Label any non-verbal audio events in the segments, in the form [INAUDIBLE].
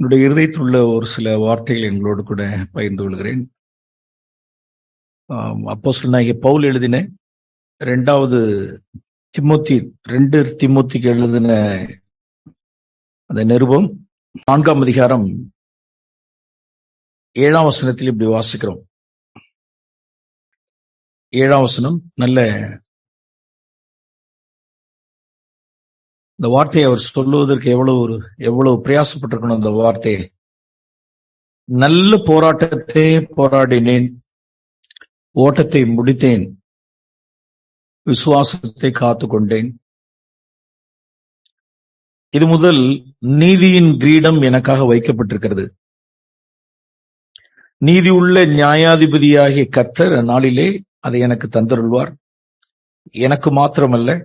என்னுடைய இருதயத்தில் உள்ள ஒரு சில வார்த்தைகள் எங்களோடு கூட பகிர்ந்து கொள்கிறேன். அப்போ சொன்னாங்க பவுல் எழுதின ரெண்டாவது திமுத்தி ரெண்டு திமுத்திக்கு எழுதின அந்த நிருபம் நான்காம் அதிகாரம் ஏழாம் வசனத்தில் இப்படி வாசிக்கிறோம். ஏழாம் வசனம் நல்ல இந்த வார்த்தையை அவர் சொல்லுவதற்கு எவ்வளவு ஒரு எவ்வளவு பிரயாசப்பட்டிருக்கணும் அந்த வார்த்தையை. நல்ல போராட்டத்தை போராடினேன். ஓட்டத்தை முடித்தேன். விசுவாசத்தை காத்து கொண்டேன் இது முதல் நீதியின் கிரீடம் எனக்காக வைக்கப்பட்டிருக்கிறது. நீதி உள்ள நியாயாதிபதியாகிய கத்தர் நாளிலே அதை எனக்கு தந்தருள்வார். எனக்கு மாத்திரமல்ல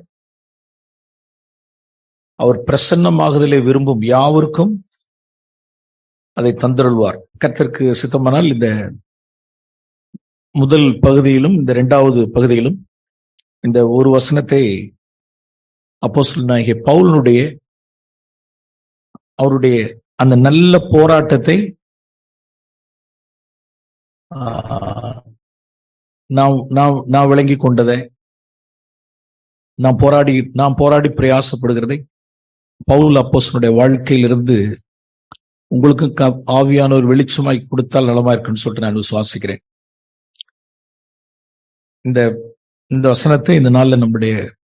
அவர் பிரசன்னமாகுதலை விரும்பும் யாவருக்கும் அதை தந்தருள்வார். கத்திற்கு சித்தமானால் இந்த முதல் பகுதியிலும் இந்த இரண்டாவது பகுதியிலும் இந்த ஒரு வசனத்தை அப்போ நாயகி பவுலனுடைய அவருடைய அந்த நல்ல போராட்டத்தை நாம் நாம் நான் விளங்கி கொண்டதை நாம் போராடி நாம் போராடி பிரயாசப்படுகிறதை பவுல் அப்போசனுடைய வாழ்க்கையிலிருந்து உங்களுக்கு ஆவியான ஒரு வெளிச்சமாய் கொடுத்தால் நலமா இருக்குன்னு சொல்லிட்டு நான் விசுவாசிக்கிறேன். இந்த இந்த வசனத்தை இந்த நாள்ல நம்முடைய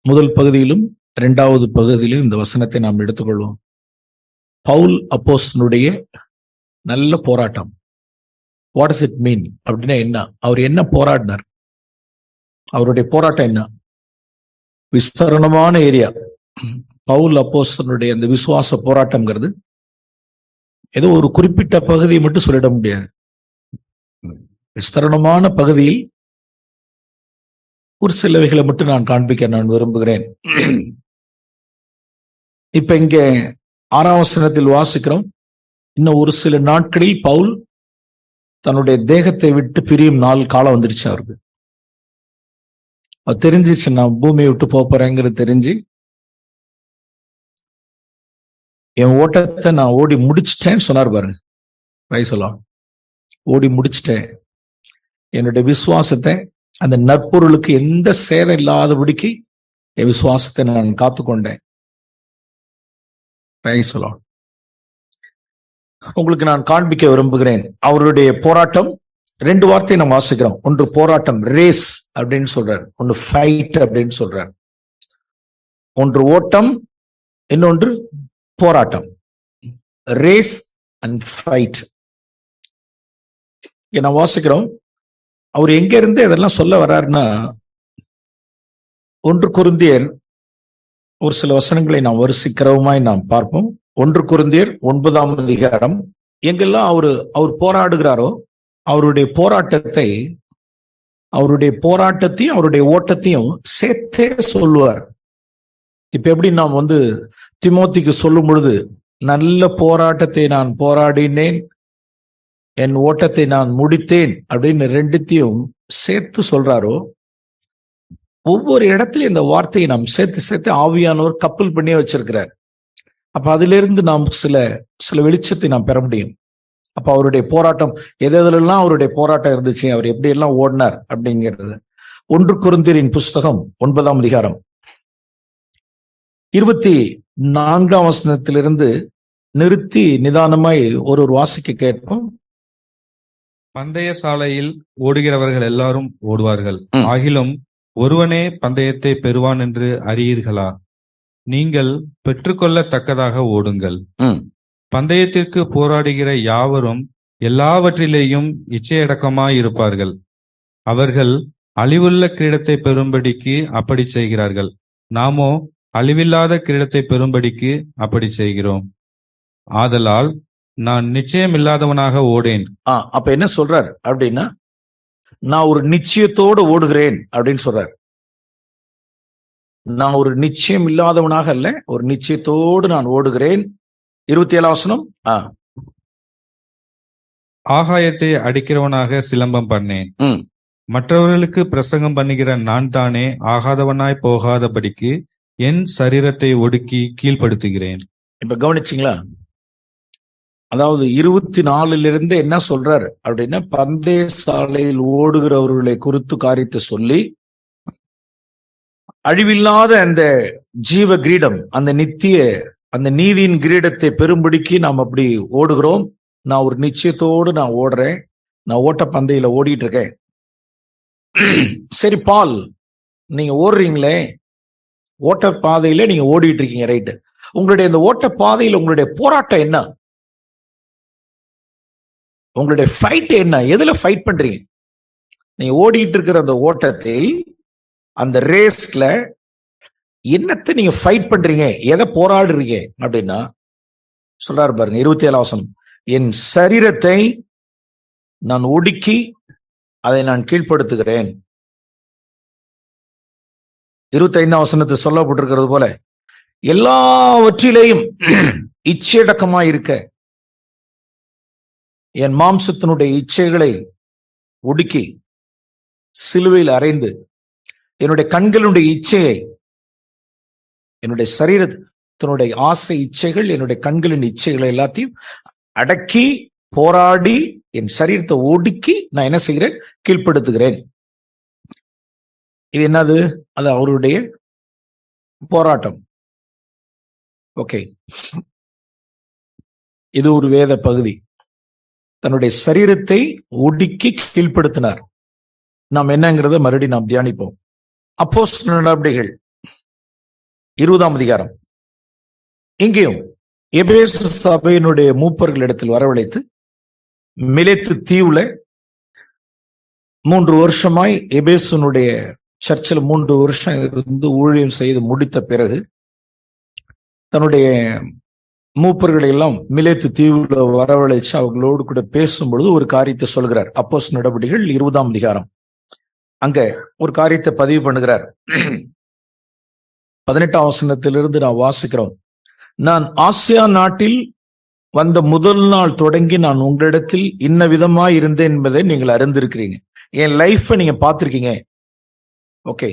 முதல் பகுதியிலும் இரண்டாவது பகுதியிலும் இந்த வசனத்தை நாம் எடுத்துக்கொள்வோம். பவுல் அப்போசனுடைய நல்ல போராட்டம். வாட் இஸ் இட் மீன் அப்படின்னா என்ன? அவர் என்ன போராடினார்? அவருடைய போராட்டம் என்ன? விஸ்தரணமான ஏரியா. பவுல் அப்போஸ்தனுடைய அந்த விசுவாச போராட்டம்ங்கிறது ஏதோ ஒரு குறிப்பிட்ட பகுதியை மட்டும் சொல்லிட முடியாது. விஸ்தரணமான பகுதியில் ஒரு சிலவைகளை மட்டும் நான் காண்பிக்க நான் விரும்புகிறேன். இப்ப இங்க ஆறாம் வசனத்தில் வாசிக்கிறோம். இன்னும் ஒரு சில நாட்களில் பவுல் தன்னுடைய தேகத்தை விட்டு பிரியும் நாள் காலம் வந்துருச்சு அவருக்கு. அது தெரிஞ்சிச்சு நான் பூமியை விட்டு போறேங்கிறது தெரிஞ்சு என் ஓட்டத்தை நான் ஓடி முடிச்சிட்டேன்னு சொன்னார் பாருங்க. ரை சொல்லலாம் ஓடி முடிச்சிட்டேன். என்னுடைய விசுவாசத்தை அந்த நற்பொருளுக்கு எந்த சேதம் இல்லாதபடிக்கு என் விசுவாசத்தை நான் காத்துக்கொண்டேன். சொல்லலாம் உங்களுக்கு நான் காண்பிக்க விரும்புகிறேன். அவருடைய போராட்டம் ரெண்டு வார்த்தையை நம்ம வாசிக்கிறோம். ஒன்று போராட்டம் ரேஸ் அப்படின்னு சொல்றார். ஒன்று ஃபைட் அப்படின்னு சொல்றார். ஒன்று ஓட்டம் இன்னொன்று போராட்டம். ரேஸ் அண்ட் ஃபைட் நான் வாசிக்கிறோம்? அவர் எங்க இருந்து இதெல்லாம் சொல்ல வர்றாருன்னா ஒன்று குருந்தியர் ஒரு சில வசனங்களை நாம் வரிசைக்கிறவுமாய் நாம் பார்ப்போம். ஒன்று குருந்தியர் ஒன்பதாம் அதிகாரம். எங்கெல்லாம் அவரு அவர் போராடுகிறாரோ அவருடைய போராட்டத்தை அவருடைய போராட்டத்தையும் அவருடைய ஓட்டத்தையும் சேர்த்தே சொல்லுவார். இப்ப எப்படி நாம் வந்து திமோத்திக்கு சொல்லும் பொழுது நல்ல போராட்டத்தை நான் போராடினேன் என் ஓட்டத்தை நான் முடித்தேன் அப்படின்னு ரெண்டுத்தையும் சேர்த்து சொல்றாரோ ஒவ்வொரு இடத்துலையும் இந்த வார்த்தையை நாம் சேர்த்து சேர்த்து ஆவியானவர் கப்பல் பண்ணியே வச்சிருக்கிறார். அப்ப அதிலிருந்து நாம் சில சில வெளிச்சத்தை நாம் பெற முடியும். அப்ப அவருடைய போராட்டம் எது அவருடைய போராட்டம் இருந்துச்சு அவர் எப்படி எல்லாம் ஓடினார் அப்படிங்கிறது. ஒன்று குருந்திரின் புஸ்தகம் ஒன்பதாம் அதிகாரம். இருபத்தி நான்காம் வசனத்திலிருந்து நிறுத்தி நிதானமாய் ஒரு ஒரு வாசிக்க கேட்போம். பந்தய சாலையில் ஓடுகிறவர்கள் எல்லாரும் ஓடுவார்கள். ஆகிலும் ஒருவனே பந்தயத்தை பெறுவான் என்று அறியீர்களா? நீங்கள் பெற்றுக்கொள்ளத்தக்கதாக ஓடுங்கள். பந்தயத்திற்கு போராடுகிற யாவரும் எல்லாவற்றிலேயும் இச்சையடக்கமாயிருப்பார்கள். அவர்கள் அழிவுள்ள கிரீடத்தை பெறும்படிக்கு அப்படி செய்கிறார்கள். நாமோ அழிவில்லாத கிரீடத்தை பெறும்படிக்கு அப்படி செய்கிறோம். ஆதலால் நான் நிச்சயம் இல்லாதவனாக ஓடேன். ஆ அப்ப என்ன சொல்றார் அப்படின்னா நான் ஒரு நிச்சயத்தோடு ஓடுகிறேன் அப்படின்னு சொல்றார். நான் ஒரு நிச்சயம் இல்லாதவனாக அல்ல ஒரு நிச்சயத்தோடு நான் ஓடுகிறேன். இருபத்தி ஏழாவசனம் ஆ. ஆகாயத்தை அடிக்கிறவனாக சிலம்பம் பண்ணேன். மற்றவர்களுக்கு பிரசங்கம் பண்ணுகிற நான் தானே ஆகாதவனாய் போகாதபடிக்கு என் சரீரத்தை ஒடுக்கி கீழ்ப்படுத்துகிறேன். இப்ப கவனிச்சிங்களா? அதாவது இருபத்தி நாலுல இருந்து என்ன சொல்றாரு? அப்படின்னா பந்தய சாலையில் ஓடுகிறவர்களை குறித்து காரியத்தை சொல்லி அழிவில்லாத அந்த ஜீவ கிரீடம் அந்த நித்திய அந்த நீதியின் கிரீடத்தை பெரும்படிக்கு நாம் அப்படி ஓடுகிறோம். நான் ஒரு நிச்சயத்தோடு நான் ஓடுறேன். நான் ஓட்ட பந்தயில ஓடிட்டு இருக்கேன். [CLEARS THROAT] சரி பால் நீங்க ஓடுறீங்களே ஓட்ட பாதையில நீங்க ஓடிட்டு இருக்கீங்க ரைட்டு உங்களுடைய இந்த ஓட்ட பாதையில் உங்களுடைய போராட்டம் என்ன? உங்களுடைய ஃபைட் என்ன? எதுல ஃபைட் பண்றீங்க? நீங்க ஓடிட்டு இருக்கிற அந்த ஓட்டத்தில் அந்த ரேஸ்ல என்னத்தை நீங்க ஃபைட் பண்றீங்க? எதை போராடுறீங்க? அப்படின்னா சொல்றாரு பாருங்க இருபத்தி ஏழாவசம் என் சரீரத்தை நான் ஒடுக்கி அதை நான் கீழ்ப்படுத்துகிறேன். இருபத்தி ஐந்தாம் வசனத்தில் சொல்லப்பட்டிருக்கிறது போல எல்லாவற்றிலேயும் இச்சையடக்கமா இருக்க என் மாம்சத்தினுடைய இச்சைகளை ஒடுக்கி சிலுவையில் அறைந்து என்னுடைய கண்களுடைய இச்சையை என்னுடைய சரீரத்தினுடைய ஆசை இச்சைகள் என்னுடைய கண்களின் இச்சைகளை எல்லாத்தையும் அடக்கி போராடி என் சரீரத்தை ஒடுக்கி நான் என்ன செய்கிறேன்? கீழ்ப்படுத்துகிறேன். இது என்னது? அது அவருடைய போராட்டம். ஓகே. இது ஒரு வேத பகுதி. தன்னுடைய சரீரத்தை ஒடுக்கி கீழ்ப்படுத்தினார். நாம் என்னங்கிறத மறுபடியும் நாம் தியானிப்போம். அப்போஸ் நடவடிக்கைகள். இருபதாம் அதிகாரம். இங்கேயும் எபேசு சபையினுடைய மூப்பர்கள் இடத்தில் வரவழைத்து மிலேத்து தீவுல மூன்று வருஷமாய் எபேசனுடைய சர்ச்சில் மூன்று வருஷம் இருந்து ஊழியம் செய்து முடித்த பிறகு தன்னுடைய மூப்பர்களை எல்லாம் மிலேத்து தீவுல வரவழைச்சு அவங்களோடு கூட பேசும்பொழுது ஒரு காரியத்தை சொல்கிறார். அப்போஸ் நடவடிக்கைகள் இருபதாம் அதிகாரம். அங்க ஒரு காரியத்தை பதிவு பண்ணுகிறார். பதினெட்டாம் வசனத்திலிருந்து நான் வாசிக்கிறோம். நான் ஆசியா நாட்டில் வந்த முதல் நாள் தொடங்கி நான் உங்களிடத்தில் இன்ன விதமா இருந்தேன் என்பதை நீங்கள் அறிந்திருக்கிறீங்க. என் லைஃப்பை நீங்க பார்த்திருக்கீங்க. ஓகே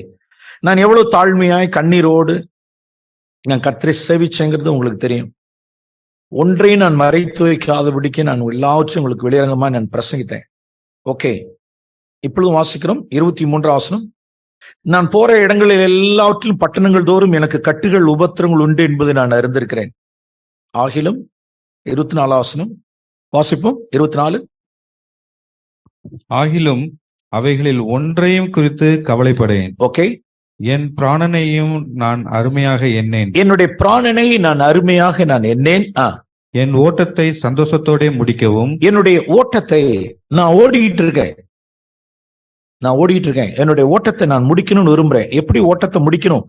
நான் எவ்வளவு தாழ்மையாய் கண்ணீரோடு நான் கத்திரை சேவிச்சேங்கிறது உங்களுக்கு தெரியும். ஒன்றையும் நான் மறைத்து வைக்காதபடிக்கு நான் எல்லாவற்றையும் உங்களுக்கு வெளியரங்கமா நான் பிரசங்கித்தேன். ஓகே இப்பொழுதும் வாசிக்கிறோம். இருபத்தி மூன்று ஆசனம் நான் போற இடங்களில் எல்லாவற்றிலும் பட்டணங்கள் தோறும் எனக்கு கட்டுகள் உபத்திரங்கள் உண்டு என்பதை நான் அறிந்திருக்கிறேன். ஆகிலும் இருபத்தி நாலு ஆசனம் வாசிப்போம். இருபத்தி நாலு. ஆகிலும் அவைகளில் ஒன்றையும் குறித்து கவலைப்படேன். ஓகே என் பிராணனையும் நான் அருமையாக எண்ணேன். என்னுடைய பிராணனை நான் அருமையாக நான் எண்ணேன். என் ஓட்டத்தை சந்தோஷத்தோட முடிக்கவும். என்னுடைய ஓட்டத்தை நான் ஓடிட்டு இருக்கேன். நான் ஓடிட்டு இருக்கேன். என்னுடைய ஓட்டத்தை நான் முடிக்கணும்னு விரும்புறேன். எப்படி ஓட்டத்தை முடிக்கணும்?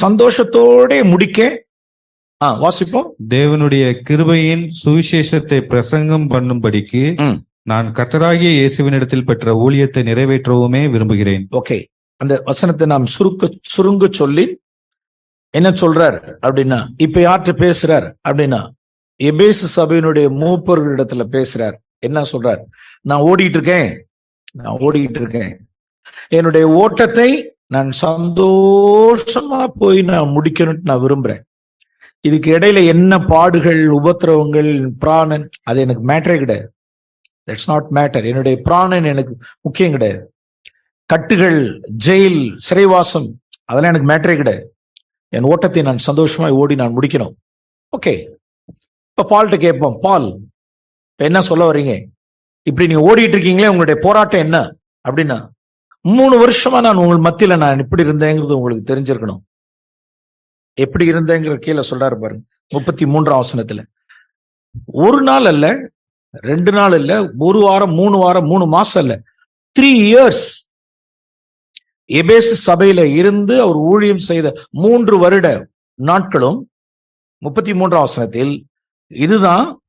சந்தோஷத்தோட முடிக்க. வாசிப்போம். தேவனுடைய கிருபையின் சுவிசேஷத்தை பிரசங்கம் பண்ணும்படிக்கு. நான் கர்த்தராகிய இயேசுவினிடத்தில் பெற்ற ஊழியத்தை நிறைவேற்றவுமே விரும்புகிறேன். ஓகே அந்த வசனத்தை நாம் சுருக்க சுருங்க சொல்லி என்ன சொல்றார் அப்படின்னா இப்ப யார்கிட்ட பேசுறார் அப்படின்னா எபேசு சபையினுடைய மூப்பர்களிடத்துல பேசுறார். என்ன சொல்றார்? நான் ஓடிட்டு இருக்கேன். நான் ஓடிட்டு இருக்கேன். என்னுடைய ஓட்டத்தை நான் சந்தோஷமா போய் நான் முடிக்கணும்னு நான் விரும்புறேன். இதுக்கு இடையில என்ன பாடுகள் உபத்திரவங்கள் பிராணன் அது எனக்கு மேட்டரே கிடையாது. தட்ஸ் நாட் மேட்டர் என்னுடைய பிராணன் எனக்கு முக்கியம் கிடையாது. கட்டுகள் ஜெயில் சிறைவாசம் அதெல்லாம் எனக்கு மேட்டரே கிடையாது. என் ஓட்டத்தை நான் சந்தோஷமாய் ஓடி நான் முடிக்கணும். ஓகே இப்போ பால்கிட்ட கேட்போம் பால் இப்போ என்ன சொல்ல வர்றீங்க? இப்படி நீங்க ஓடிட்டு இருக்கீங்களே உங்களுடைய போராட்டம் என்ன? அப்படின்னா மூணு வருஷமா நான் உங்கள் மத்தியில நான் இப்படி இருந்தேங்கிறது உங்களுக்கு தெரிஞ்சிருக்கணும். எப்படி இருந்தேங்கிற கீழே சொல்றாரு பாருங்க முப்பத்தி மூன்றாம் வசனத்துல. ஒரு நாள் அல்ல ரெண்டு நாள் இல்ல ஒரு வாரம் மூணு வாரம் மூணு மாசம் இல்ல. த்ரீ இயர்ஸ் எபேசு சபையில இருந்து அவர் ஊழியம் செய்த மூன்று வருட நாட்களும் முப்பத்தி மூன்றாம் வசனத்தில் இதுதான்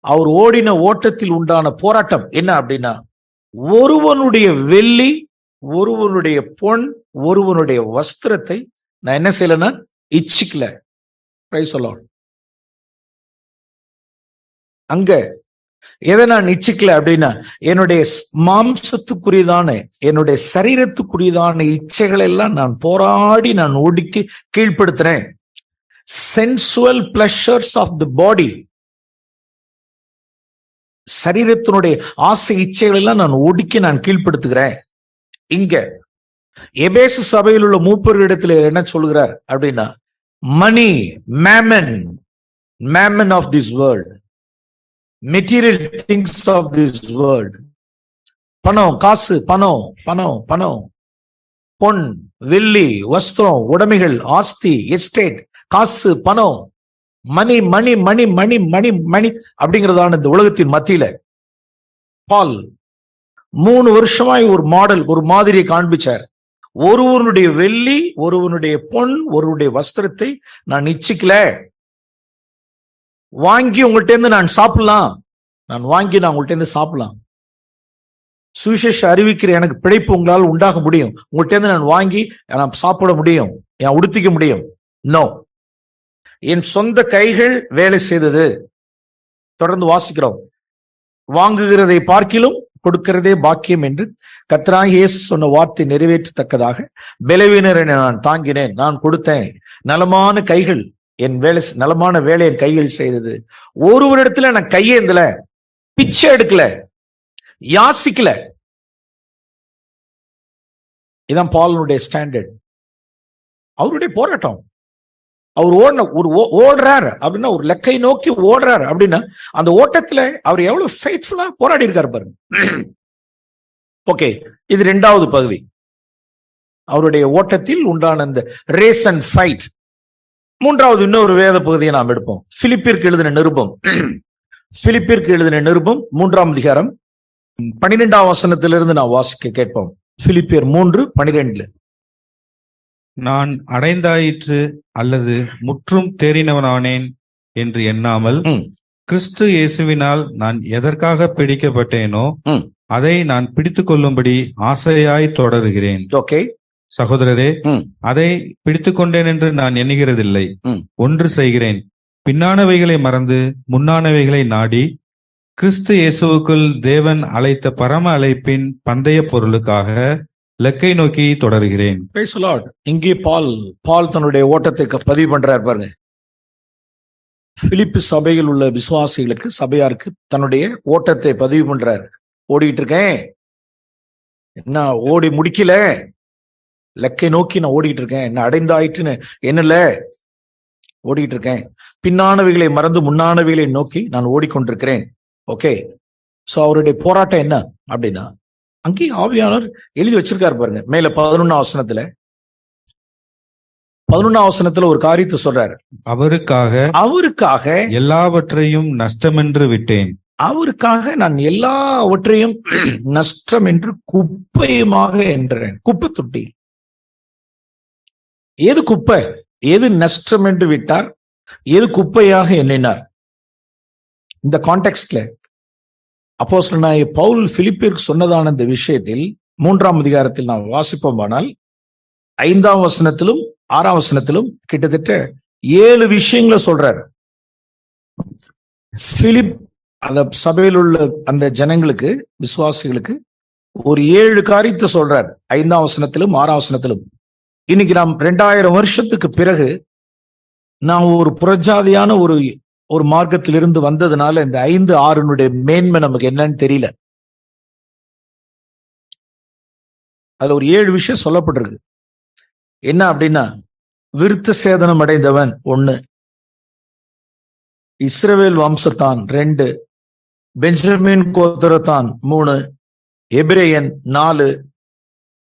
அவர் ஓடின ஓட்டத்தில் உண்டான போராட்டம். என்ன அப்படின்னா ஒருவனுடைய வெள்ளி ஒருவனுடைய பொன் ஒருவனுடைய வஸ்திரத்தை நான் என்ன செய்யலன்னா இச்சிக்கல. சொல்லணும் அங்க எதை நான் இச்சிக்கல அப்படின்னா என்னுடைய மாம்சத்துக்குரியதான என்னுடைய சரீரத்துக்குரியதான இச்சைகளை எல்லாம் நான் போராடி நான் ஒடுக்கி கீழ்ப்படுத்துறேன். Sensual pleasures of the body சரீரத்தினுடைய ஆசை இச்சைகள் எல்லாம் நான் ஒடுக்கி நான் கீழ்ப்படுத்துகிறேன். இங்க எபேசு சபையில் உள்ள மூப்பர்களிடத்தில் என்ன சொல்கிறார் அப்படின்னா money mammon mammon of this world material things of this world பணம் காசு பணம் பணம் பணம். பொன் வெள்ளி வஸ்திரம் உடைமைகள் ஆஸ்தி எஸ்டேட் காசு பணம். மணி மணி மணி மணி மணி மணி அப்படிங்கிறதான இந்த உலகத்தின் மத்தியில. பால். மூணு வருஷமாய் ஒரு மாடல் ஒரு மாதிரியை காண்பிச்சார். ஒருவனுடைய வெள்ளி ஒருவனுடைய பொன் ஒருவனுடைய வஸ்திரத்தை நான் இச்சிக்கல. வாங்கி உங்கள்ட்ட இருந்து நான் சாப்பிடலாம். நான் வாங்கி நான் உங்கள்ட்ட இருந்து சாப்பிடலாம். சுவிசேஷ அறிவிக்கிற எனக்கு பிழைப்பு உங்களால் உண்டாக முடியும். உங்கள்கிட்டேருந்து நான் வாங்கி நான் சாப்பிட முடியும். என் உடுத்திக்க முடியும். நோ என் சொந்த கைகள் வேலை செய்தது. தொடர்ந்து வாசிக்கிறோம். வாங்குகிறதை பார்க்கிலும் கொடுக்கிறதே பாக்கியம் என்று கர்த்தராகிய இயேசு சொன்ன வார்த்தை நிறைவேற்றத்தக்கதாக. பலவீனரை நான் தாங்கினேன். நான் கொடுத்தேன். நலமான கைகள். என் வேலை நலமான வேலை என் கையில் செய்தது. ஒருவரிடத்துல நான் கையேந்தல பிச்சை எடுக்கல. யாசிக்கல. இதான் பாலனுடைய ஸ்டாண்டர்ட் அவருடைய போராட்டம். அவர் ஓடின ஒரு ஓடுறாரு அப்படின்னா ஒரு லெக்கை நோக்கி ஓடுறாரு அப்படின்னா அந்த ஓட்டத்துல அவர் எவ்வளவு ஃபெய்த்ஃபுல்லா போராடி இருக்காரு பாருங்க. ஓகே இது ரெண்டாவது பகுதி. அவருடைய ஓட்டத்தில் உண்டான அந்த ரேஸ் அண்ட் ஃபைட் மூன்றாவது இன்னொரு வேத பகுதியை நாம் எடுப்போம். பிலிப்பிற்கு எழுதின நிருபம். பிலிப்பிற்கு எழுதின நிருபம் மூன்றாம் அதிகாரம். பன்னிரெண்டாம் வசனத்திலிருந்து நான் வாசிக்க கேட்போம். பிலிப்பியர் மூன்று பனிரெண்டுல நான் அடைந்தாயிற்று அல்லது முற்றும் தேறினவனானேன் என்று எண்ணாமல். கிறிஸ்து இயேசுவினால் நான் எதற்காக பிடிக்கப்பட்டேனோ. அதை நான் பிடித்துக் கொள்ளும்படி ஆசையாய் தொடருகிறேன். ஓகே சகோதரரே. அதை பிடித்துக் கொண்டேன் என்று நான் எண்ணுகிறதில்லை. ஒன்று செய்கிறேன். பின்னானவைகளை மறந்து முன்னானவைகளை நாடி கிறிஸ்து இயேசுவுக்குள் தேவன் அழைத்த பரம அழைப்பின் பந்தய பொருளுக்காக லக்கை நோக்கி தொடருகிறேன். இங்கே பால் பால் தன்னுடைய ஓட்டத்தை பதிவு பண்றார் பாருங்க. பிலிப்பு சபையில் உள்ள விசுவாசிகளுக்கு சபையாருக்கு தன்னுடைய ஓட்டத்தை பதிவு பண்றார். ஓடிட்டு இருக்கேன். என்ன ஓடி முடிக்கல? லக்கை நோக்கி நான் ஓடிட்டு இருக்கேன் என்ன அடைந்தாயிட்டுன்னு. என்னல? ஓடிட்டு இருக்கேன் பின்னானவைகளை மறந்து முன்னானவைகளை நோக்கி நான் ஓடிக்கொண்டிருக்கிறேன். ஓகே? சோ அவருடைய போராட்டம் என்ன அப்படின்னா அங்கேயும் ஆவியானவர் எழுதி வச்சிருக்காரு பாருங்க. மேல பதினொன்னாம் வசனத்துல பதினொன்னாம் வசனத்துல ஒரு காரியத்தை சொல்றாரு. அவருக்காக அவருக்காக எல்லாவற்றையும் நஷ்டமென்று விட்டேன். அவருக்காக நான் எல்லாவற்றையும் நஷ்டம் என்று குப்பையுமாக என்றேன். குப்பை தொட்டி. எது குப்பை? எது நஷ்டம் என்று விட்டார்? எது குப்பையாக எண்ணினார்? இந்த கான்டெக்ட்ல அப்போஸ்தலனாகிய பவுல் பிலிப்பிற்கு சொன்னதான இந்த விஷயத்தில் மூன்றாம் அதிகாரத்தில் நாம் வாசிப்போமானால் ஐந்தாம் வசனத்திலும் ஆறாம் வசனத்திலும் கிட்டத்தட்ட ஏழு விஷயங்களை சொல்றார். பிலிப் அந்த சபையில் உள்ள அந்த ஜனங்களுக்கு விசுவாசிகளுக்கு ஒரு ஏழு காரியத்தை சொல்றார். ஐந்தாம் வசனத்திலும் ஆறாம் வசனத்திலும். இன்னைக்கு நாம் ரெண்டாயிரம் வருஷத்துக்கு பிறகு நாம் ஒரு புறஜாதியான ஒரு ஒரு மார்க்கத்திலிருந்து வந்ததுனால இந்த ஐந்து ஆறுனுடைய மேன்மை நமக்கு என்னன்னு தெரியல. அதுல ஒரு ஏழு விஷயம் சொல்லப்பட்டிருக்கு. என்ன அப்படின்னா விருத்த சேதனம் அடைந்தவன் ஒண்ணு இஸ்ரவேல் வம்சத்தான் ரெண்டு பெஞ்சமின் கோத்திரத்தான் மூணு எபிரேயன் நாலு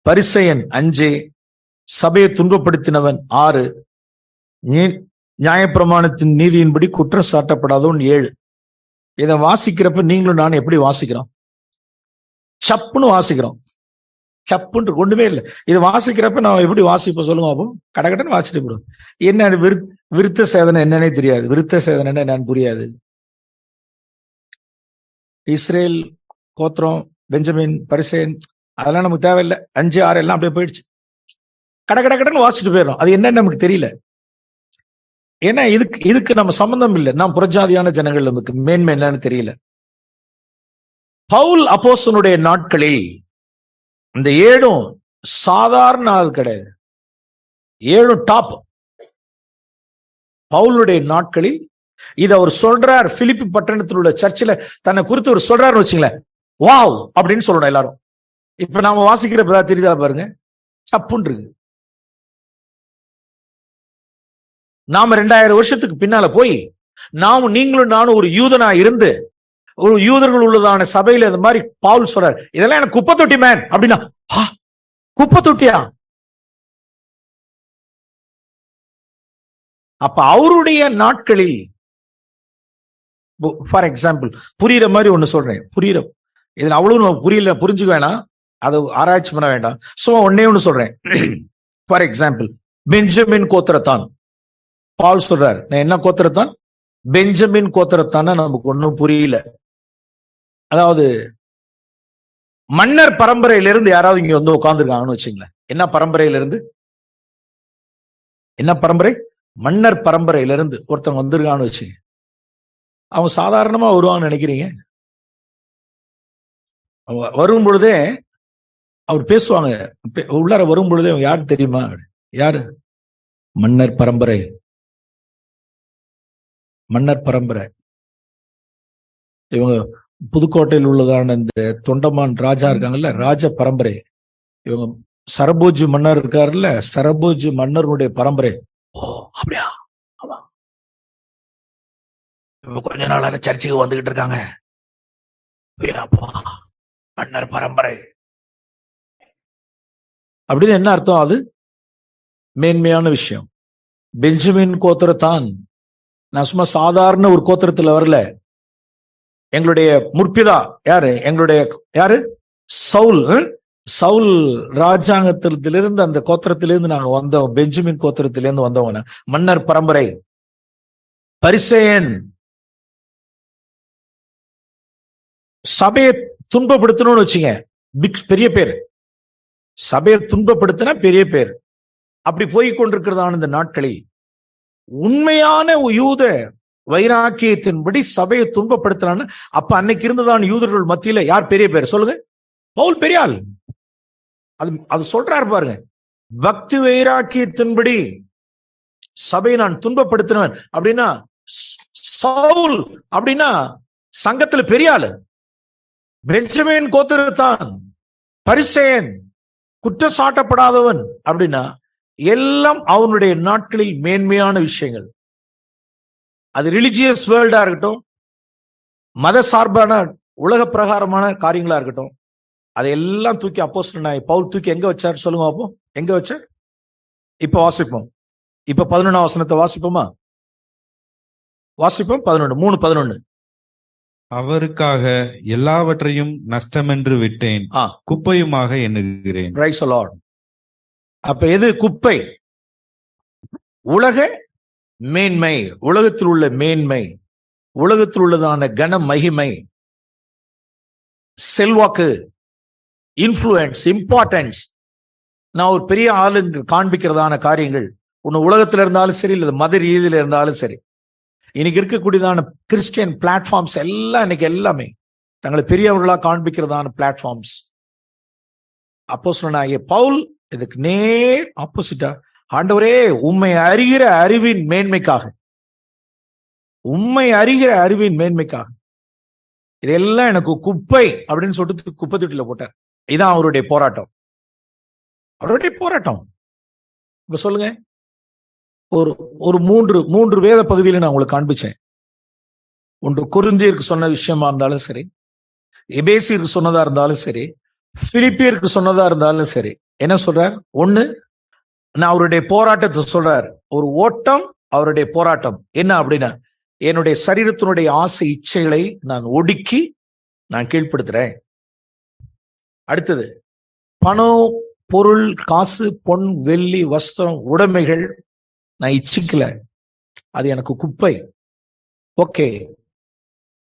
பரிசையன் அஞ்சு சபையை துன்பப்படுத்தினவன் ஆறு. நீ- நியாயப்பிரமாணத்தின் நீதியின்படி குற்றம் சாட்டப்படாதவன் ஏழு. இதை வாசிக்கிறப்ப நீங்களும் நான் எப்படி வாசிக்கிறோம்? சப்புன்னு வாசிக்கிறோம். சப்புன்னு ஒண்ணுமே இல்லை. இது வாசிக்கிறப்ப நான் எப்படி வாசிப்போம் சொல்லுங்க அப்போ கடகடன்னு வாசிட்டு போடுவோம் என்ன விரு விருத்த சேதனை என்னன்னே தெரியாது. விருத்த சேதனை என்னன்னு புரியாது. இஸ்ரேல் கோத்திரம் பெஞ்சமின் பரிசேன் அதெல்லாம் நமக்கு தேவையில்லை. அஞ்சு ஆறு எல்லாம் அப்படியே போயிடுச்சு. கட கட கடன்னு வாசிச்சுட்டு போயிடும் அது என்னன்னு நமக்கு தெரியல. ஏன்னா இதுக்கு இதுக்கு நம்ம சம்பந்தம் இல்லை. நாம் புறஜாதியான ஜனங்கள் நமக்கு மேன்மை என்னன்னு தெரியல. பவுல் அப்போசனுடைய நாட்களில் இந்த ஏழும் சாதாரண ஆள் கிடையாது. ஏழும் டாப். பவுலுடைய நாட்களில் இதை அவர் சொல்றார். பிலிப்பி பட்டணத்தில் உள்ள சர்ச்சில் தன்னை குறித்து அவர் சொல்றாருன்னு வச்சுங்களேன். வாவ்! அப்படின்னு சொல்லணும் எல்லாரும். இப்ப நாம வாசிக்கிற தெரியுதா பாருங்க? சப்புன்னு இருக்கு. நாம ரெண்டாயிரம் வருஷத்துக்கு பின்னால போய் நாமும் நீங்களும் நானும் ஒரு யூதனா இருந்து ஒரு யூதர்கள் உள்ளதான சபையில இந்த மாதிரி பவுல் சொல்றாரு. இதெல்லாம் எனக்கு குப்பை தொட்டி மேன் அப்படின்னா குப்பை தொட்டியா அப்ப அவருடைய நாட்களில் ஃபார் எக்ஸாம்பிள் புரியுற மாதிரி ஒண்ணு சொல்றேன். புரியுற இதுல அவ்வளவு நம்ம புரியல புரிஞ்சுக்க வேணாம். அது ஆராய்ச்சி பண்ண வேண்டாம். சோ ஒன்னே ஒண்ணு சொல்றேன். ஃபார் எக்ஸாம்பிள் பெஞ்சமின் கோத்திரத்தான். பால் சொல்றாரு. நான் என்ன கோத்திரத்தான்? பெஞ்சமின் கோத்திரத்தான நமக்கு ஒன்றும் புரியல. அதாவது மன்னர் பரம்பரையிலிருந்து யாராவது இங்க வந்து உட்கார்ந்துருக்காங்கன்னு வச்சுங்களேன். என்ன பரம்பரையிலிருந்து? என்ன பரம்பரை? மன்னர் பரம்பரையிலிருந்து ஒருத்தவங்க வந்திருக்கான்னு வச்சுங்க. அவன் சாதாரணமா வருவான்னு நினைக்கிறீங்க? அவ- வரும் பொழுதே அவர் பேசுவாங்க. உள்ளார வரும் பொழுதே அவங்க யாரு தெரியுமா? யாரு? மன்னர் பரம்பரை. மன்னர் பரம்பரை. இவங்க புதுக்கோட்டையில் உள்ளதான இந்த தொண்டமான் ராஜா இருக்காங்கல்ல ராஜ பரம்பரை. இவங்க சரபோஜி மன்னர் இருக்காருல்ல சரபோஜி மன்னருடைய பரம்பரை. ஓ அப்படியா? ஆமா. இப்ப கொஞ்ச நாளான சர்ச்சுக்கு வந்துகிட்டு இருக்காங்க. மன்னர் பரம்பரை. அப்படின்னு என்ன அர்த்தம் அது? மேன்மையான விஷயம். பெஞ்சமின் கோத்திரத்தான் நான் சும்மா சாதாரண ஒரு கோத்திரத்துல வரல. எங்களுடைய முற்பிதா யாரு? எங்களுடைய யாரு? சவுல் சவுல் ராஜாங்கத்திலிருந்து அந்த கோத்திரத்திலிருந்து நாங்க வந்தோம். பெஞ்சமின் கோத்திரத்திலிருந்து வந்தவங்க மன்னர் பரம்பரை. பரிசேயன். சபையை துன்பப்படுத்தணும்னு வச்சுங்க. பிக் பெரிய பேர். சபையை துன்பப்படுத்தினா பெரிய பேர். அப்படி போய் கொண்டிருக்கிறதான இந்த நாட்களில் உண்மையான யூத வைராக்கியத்தின்படி சபையை துன்பப்படுத்தினான்னு அப்ப அன்னைக்கு இருந்துதான் யூதர்கள் மத்தியில யார் பெரிய பேர் சொல்லுங்க? பவுல் பெரியால். அது அது சொல்றாரு பாருங்க. பக்தி வைராக்கியத்தின்படி சபையை நான் துன்பப்படுத்தினவன். அப்படின்னா சவுல் அப்படின்னா சங்கத்துல பெரிய ஆளு பெஞ்சமின் கோத்திரத்தான். பரிசேன் குற்றம் சாட்டப்படாதவன் அப்படின்னா எல்லாம் அவனுடைய நாட்களில் மேன்மையான விஷயங்கள். அது ரிலிஜியஸ் வேர்ல்டா இருக்கட்டும் மத சார்பான உலக பிரகாரமான காரியங்களா இருக்கட்டும் அதையெல்லாம் தூக்கி அப்போஸ் பவுல் தூக்கி எங்க வச்சார் சொல்லுங்க அப்போ எங்க வச்சார்? இப்ப வாசிப்போம். இப்ப பதினொன்னாம் வசனத்தை வாசிப்போமா? வாசிப்போம் பதினொன்னு மூணு பதினொன்னு. அவருக்காக எல்லாவற்றையும் நஷ்டமென்று விட்டேன் ஆ. குப்பையுமாக எண்ணுகிறேன். அப்ப எது? குப்பை. உலக மேன்மை. உலகத்தில் உள்ள மேன்மை. உலகத்தில் உள்ளதான கன மகிமை. செல்வாக்கு. இன்ஃப்ளூயன்ஸ் இம்பார்ட்டன்ஸ் நான் ஒரு பெரிய ஆளுங்க காண்பிக்கிறதான காரியங்கள். ஒன்னு உலகத்துல இருந்தாலும் சரி இல்ல மத ரீதியில இருந்தாலும் சரி. இன்னைக்கு இருக்கக்கூடியதான கிறிஸ்டியன் பிளாட்ஃபார்ம்ஸ் எல்லாம் இன்னைக்கு எல்லாமே தங்களை பெரியவர்களா காண்பிக்கிறதான பிளாட்ஃபார்ம்ஸ் அப்போ சொன்னாங்க பவுல் இதுக்கு நேர் ஆப்போசிட்டா ஆண்டவரே உம்மை அறிகிற அறிவின் மேன்மைக்காக. உம்மை அறிகிற அறிவின் மேன்மைக்காக. இதெல்லாம் எனக்கு குப்பை அப்படின்னு சொல்லிட்டு குப்பை தொட்டில போட்டார். இதான் அவருடைய போராட்டம். அவருடைய போராட்டம். இப்ப சொல்லுங்க. ஒரு ஒரு மூன்று மூன்று வேத பகுதியில நான் உங்களுக்கு காண்பிச்சேன். ஒன்று குருந்தியருக்கு சொன்ன விஷயமா இருந்தாலும் சரி எபேசியருக்கு சொன்னதா இருந்தாலும் சரி பிலிப்பியருக்கு சொன்னதா இருந்தாலும் சரி என்ன சொல்றார்? ஒண்ணு நான் அவருடைய போராட்டத்தை சொல்றார். ஒரு ஓட்டம் அவருடைய போராட்டம். என்ன அப்படின்னா என்னுடைய சரீரத்தினுடைய ஆசை இச்சைகளை நான் ஒடுக்கி நான் கீழ்ப்படுத்துறேன். அடுத்தது பணம் பொருள் காசு பொன் வெள்ளி வஸ்திரம் உடைமைகள் நான் இச்சிக்கல. அது எனக்கு குப்பை. ஓகே.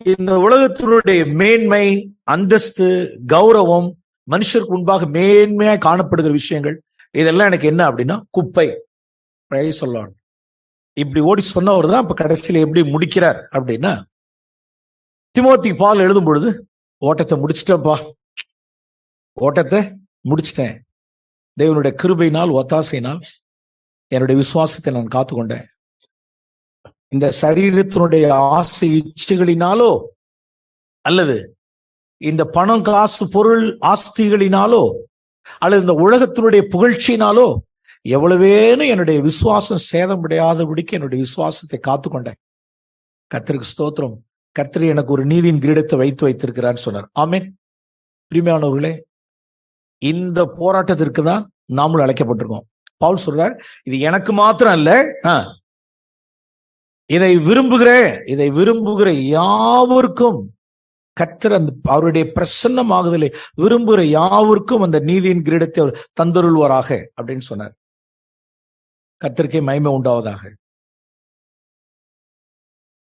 இந்த உலகத்தினுடைய மேன்மை அந்தஸ்து கௌரவம் மனுஷருக்கு முன்பாக மேன்மையாக காணப்படுகிற விஷயங்கள் இதெல்லாம் எனக்கு என்ன அப்படின்னா குப்பை. Praise the இப்படி ஓடி சொன்னவர் தான் இப்ப கடைசியில எப்படி முடிக்கிறார் அப்படின்னா திமோத்தி பால் எழுதும் பொழுது ஓட்டத்தை முடிச்சிட்டேன்ப்பா. ஓட்டத்தை முடிச்சிட்டேன். தேவனுடைய கிருபையினால் ஒத்தாசையினால் என்னுடைய விசுவாசத்தை நான் காத்துக்கொண்டேன். இந்த சரீரத்தினுடைய ஆசை இச்சைகளினாலோ அல்லது இந்த பணம் காசு பொருள் ஆஸ்திகளினாலோ அல்லது இந்த உலகத்தினுடைய புகழ்ச்சியினாலோ எவ்வளவேன்னு என்னுடைய விசுவாசம் சேதமடையாதபடிக்கு என்னுடைய விசுவாசத்தை காத்துக்கொண்டேன். கத்திரிக்கு ஸ்தோத்திரம். கத்திரி எனக்கு ஒரு நீதியின் கிரீடத்தை வைத்து வைத்திருக்கிறான்னு சொன்னார். ஆமென். பிரிமையானவர்களே இந்த போராட்டத்திற்கு தான் நாமளும் அழைக்கப்பட்டிருக்கோம். பவுல் சொல்றார் இது எனக்கு மாத்திரம் அல்ல. இதை விரும்புகிறேன். இதை விரும்புகிற யாவருக்கும் கர்த்தர் அந்த அவருடைய பிரசன்னமாகுதலை விரும்புகிற யாவருக்கும் அந்த நீதியின் கிரீடத்தை அவர் தந்தருள்வாராக அப்படின்னு சொன்னார். கர்த்தருக்கே மைமை உண்டாவதாக.